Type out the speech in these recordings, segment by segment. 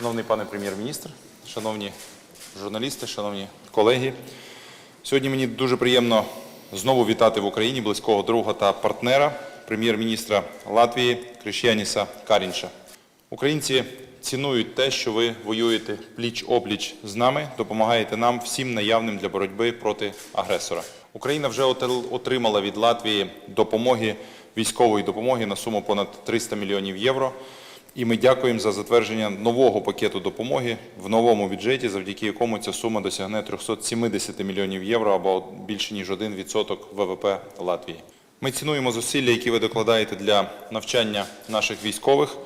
Шановний пане прем'єр-міністр, шановні журналісти, шановні колеги, сьогодні мені дуже приємно знову вітати в Україні близького друга та партнера, прем'єр-міністра Латвії Криш'яніса Карінша. Українці цінують те, що ви воюєте пліч-опліч з нами, допомагаєте нам всім наявним для боротьби проти агресора. Україна вже отримала від Латвії допомоги, військової допомоги на суму понад 300 мільйонів євро. І ми дякуємо за затвердження нового пакету допомоги в новому бюджеті, завдяки якому ця сума досягне 370 мільйонів євро або більше ніж 1% ВВП Латвії. Ми цінуємо зусилля, які ви докладаєте для навчання наших військових.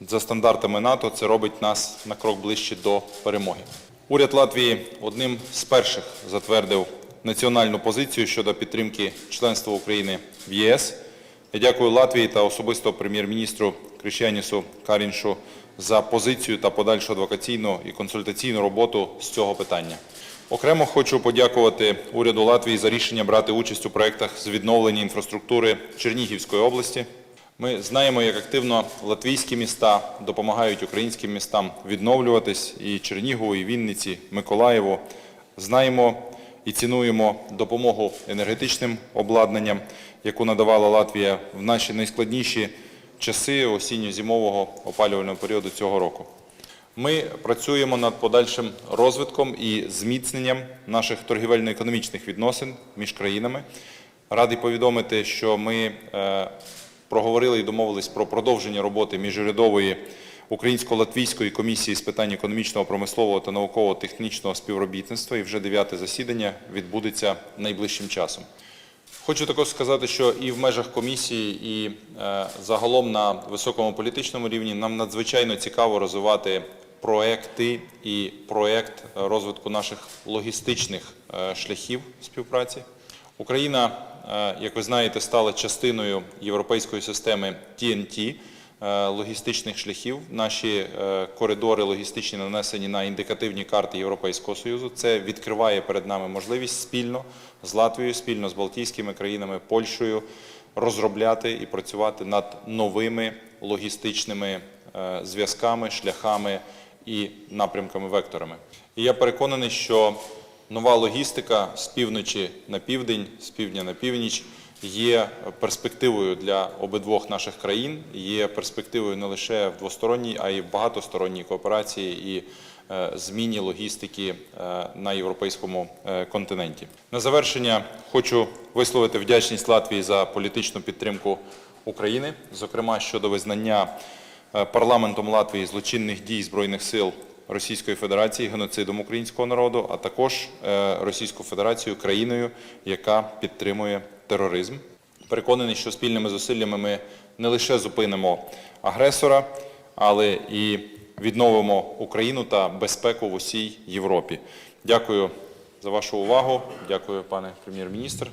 За стандартами НАТО це робить нас на крок ближче до перемоги. Уряд Латвії одним з перших затвердив національну позицію щодо підтримки членства України в ЄС. Я дякую Латвії та особисто прем'єр-міністру Кришянісу Каріншу за позицію та подальшу адвокаційну і консультаційну роботу з цього питання. Окремо хочу подякувати уряду Латвії за рішення брати участь у проєктах з відновлення інфраструктури Чернігівської області. Ми знаємо, як активно латвійські міста допомагають українським містам відновлюватись і Чернігову, і Вінниці, Миколаєву. Знаємо і цінуємо допомогу енергетичним обладнанням, яку надавала Латвія в наші найскладніші часи осінньо-зимового опалювального періоду цього року. Ми працюємо над подальшим розвитком і зміцненням наших торгівельно-економічних відносин між країнами. Радий повідомити, що ми е, проговорили і домовились про продовження роботи міжурядової Українсько-Латвійської комісії з питань економічного, промислового та науково-технічного співробітництва. І вже дев'яте засідання відбудеться найближчим часом. Хочу також сказати, що і в межах комісії, і е, загалом на високому політичному рівні нам надзвичайно цікаво розвивати проекти і проект розвитку наших логістичних е, шляхів співпраці. Україна, е, як ви знаєте, стала частиною європейської системи TNT логістичних шляхів. Наші е, коридори логістичні нанесені на індикативні карти Європейського Союзу. Це відкриває перед нами можливість спільно з Латвією, спільно з Балтійськими країнами, Польщею розробляти і працювати над новими логістичними е, зв'язками, шляхами і напрямками, векторами. І я переконаний, що нова логістика з півночі на південь, з півдня на північ є перспективою для обидвох наших країн, є перспективою не лише в двосторонній, а й в багатосторонній кооперації і е, зміні логістики е, на європейському е, континенті. На завершення хочу висловити вдячність Латвії за політичну підтримку України, зокрема щодо визнання парламентом Латвії злочинних дій збройних сил Російської Федерації геноцидом українського народу, а також Російську Федерацію країною, яка підтримує тероризм. Переконаний, що спільними зусиллями ми не лише зупинимо агресора, але і відновимо Україну та безпеку в усій Європі. Дякую за вашу увагу. Дякую, пане прем'єр-міністр.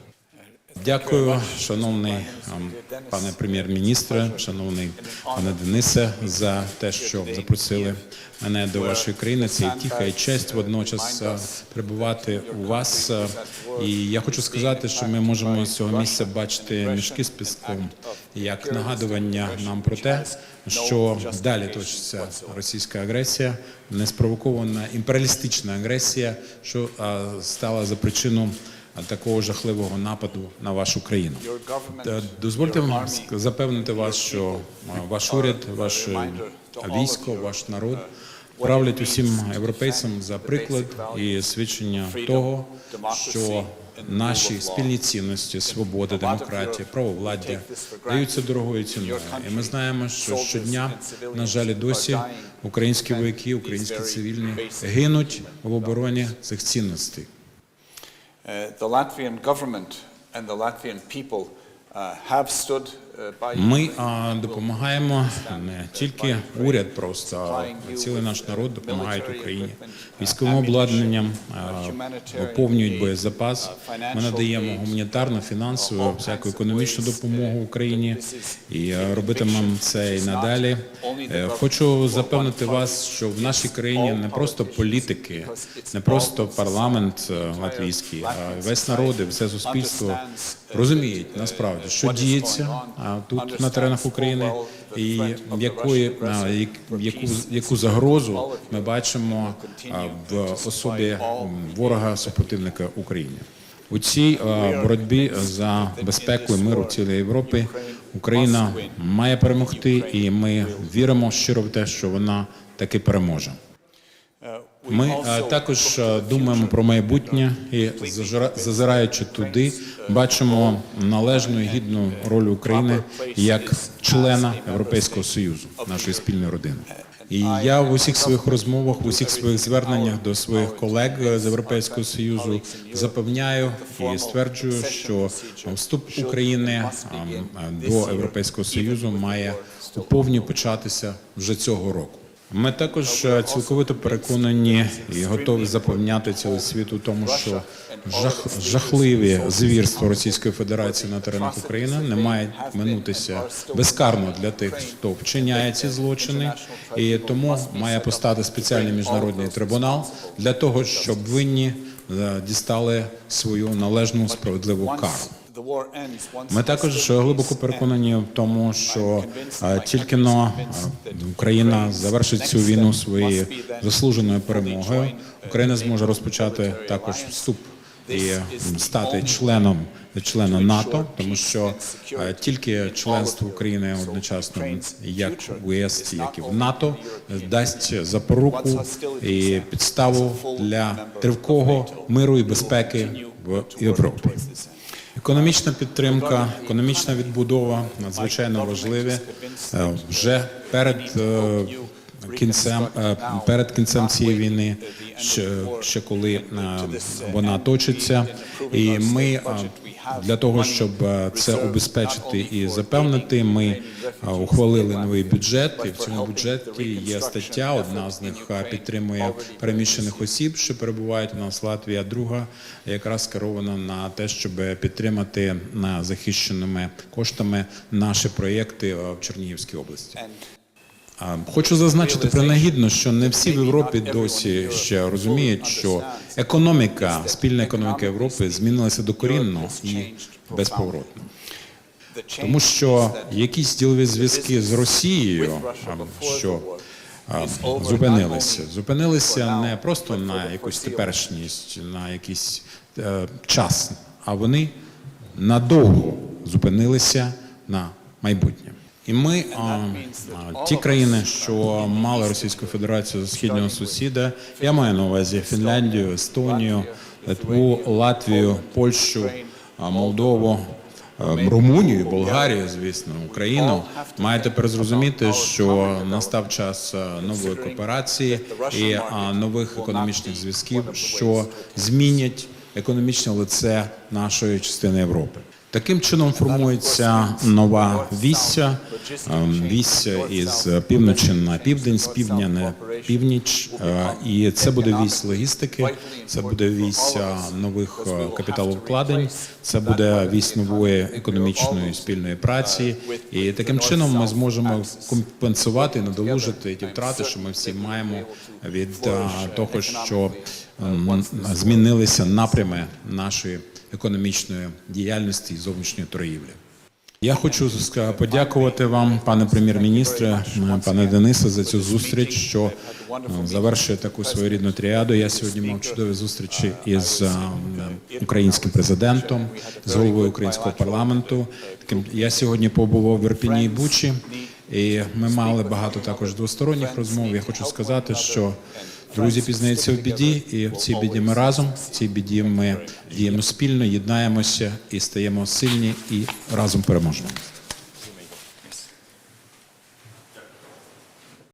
Дякую, шановний ем, пане прем'єр-міністре, шановний пане Денисе, за те, що запросили мене до вашої країни. Це і тіха і честь водночас е, перебувати у вас. Е, І я хочу сказати, що ми можемо з цього місця бачити мішки з піском як нагадування нам про те, що далі точиться російська агресія, неспровокована імперіалістична агресія, що е, стала за причину такого жахливого нападу на вашу країну. Дозвольте вам запевнити вас, що е, ваш уряд, ваше військо, ваш народ правлять усім європейцям за приклад і свідчення того, що наші спільні цінності, свобода, демократія, правовладдя даються дорогою ціною. І ми знаємо, що щодня, на жаль, досі українські вояки, українські цивільні гинуть в обороні цих цінностей. Uh, the Latvian government and the Latvian people uh, have stood Ми а, допомагаємо не тільки уряд, просто а цілий наш народ допомагають Україні військовим обладнанням, поповнюють боєзапас. Ми надаємо гуманітарну, фінансову, всяку економічну допомогу Україні і робитимемо це і надалі. Е, Хочу запевнити вас, що в нашій країні не просто політики, не просто парламент е, латвійський, а весь народ і все суспільство розуміють насправді, що діється тут на теренах України, і якої яку яку загрозу ми бачимо в особі ворога супротивника України. У цій боротьбі за безпеку і мир у цілій Європі Україна має перемогти, і ми віримо щиро в те, що вона таки переможе. Ми е, також е, думаємо про майбутнє і зазираючи туди, бачимо належну і гідну роль України як члена Європейського союзу, нашої спільної родини. І я в усіх своїх розмовах, в усіх своїх зверненнях до своїх колег е, з Європейського союзу запевняю і стверджую, що вступ України е, до Європейського союзу має у початися вже цього року. Ми також е, цілковито переконані і готові запевняти цілий світ у тому, що жах, жахливі звірства Російської Федерації на теренах України не мають минутися безкарно для тих, хто вчиняє ці злочини, і тому має постати спеціальний міжнародний трибунал для того, щоб винні е, дістали свою належну справедливу кару. Ми також глибоко переконані в тому, що тільки но Україна завершить цю війну своєю заслуженою перемогою. Україна зможе розпочати також вступ і стати членом члена НАТО, тому що тільки членство України одночасно як в ЄС, як і в НАТО дасть запоруку і підставу для тривкого миру і безпеки в Європі. Економічна підтримка, економічна відбудова надзвичайно важливі. Е, вже перед е, кінцем е, перед кінцем цієї війни, ще, коли вона точиться, і ми для того, щоб е, це убезпечити і запевнити, ми е, ухвалили новий бюджет, і в цьому бюджеті є стаття. Одна з них е, підтримує переміщених осіб, що перебувають у нас в Латвії, а друга якраз скерована на те, щоб підтримати на захищеними коштами наші проєкти в Чернігівській області. А, Хочу зазначити принагідно, що не всі в Європі досі ще розуміють, що економіка, спільна економіка Європи змінилася докорінно і безповоротно. Тому що якісь ділові зв'язки з Росією, що зупинилися, зупинилися не просто на якусь теперішність, на якийсь е, час, а вони надовго зупинилися на майбутнє. І ми, а, ті країни, що мали Російську Федерацію за східного сусіда, я маю на увазі Фінляндію, Естонію, Литву, Латвію, Польщу, Молдову, Румунію, Болгарію, звісно, Україну, має тепер зрозуміти, що настав час нової кооперації і нових економічних зв'язків, що змінять економічне лице нашої частини Європи. Таким чином формується нова вісся, ем, вісся із півночі на південь, з півдня на північ, е, і це буде вісь логістики, це буде вісь нових е, капіталовкладень, це буде вісь нової економічної спільної праці. І таким чином ми зможемо компенсувати, надолужити ті втрати, що ми всі маємо від е, того, що змінилися напрями нашої економічної діяльності і зовнішньої торгівлі. Я хочу подякувати вам, пане прем'єр-міністре, пане Денисе, за цю зустріч, що завершує таку своєрідну тріаду. Я сьогодні мав чудові зустрічі із українським президентом, з головою українського парламенту. Я сьогодні побував в Ірпіні і Бучі, і ми мали багато також двосторонніх розмов. Я хочу сказати, що Друзі пізнаються в біді, і в цій біді ми разом. В цій біді ми діємо спільно, єднаємося і стаємо сильні, і разом переможемо.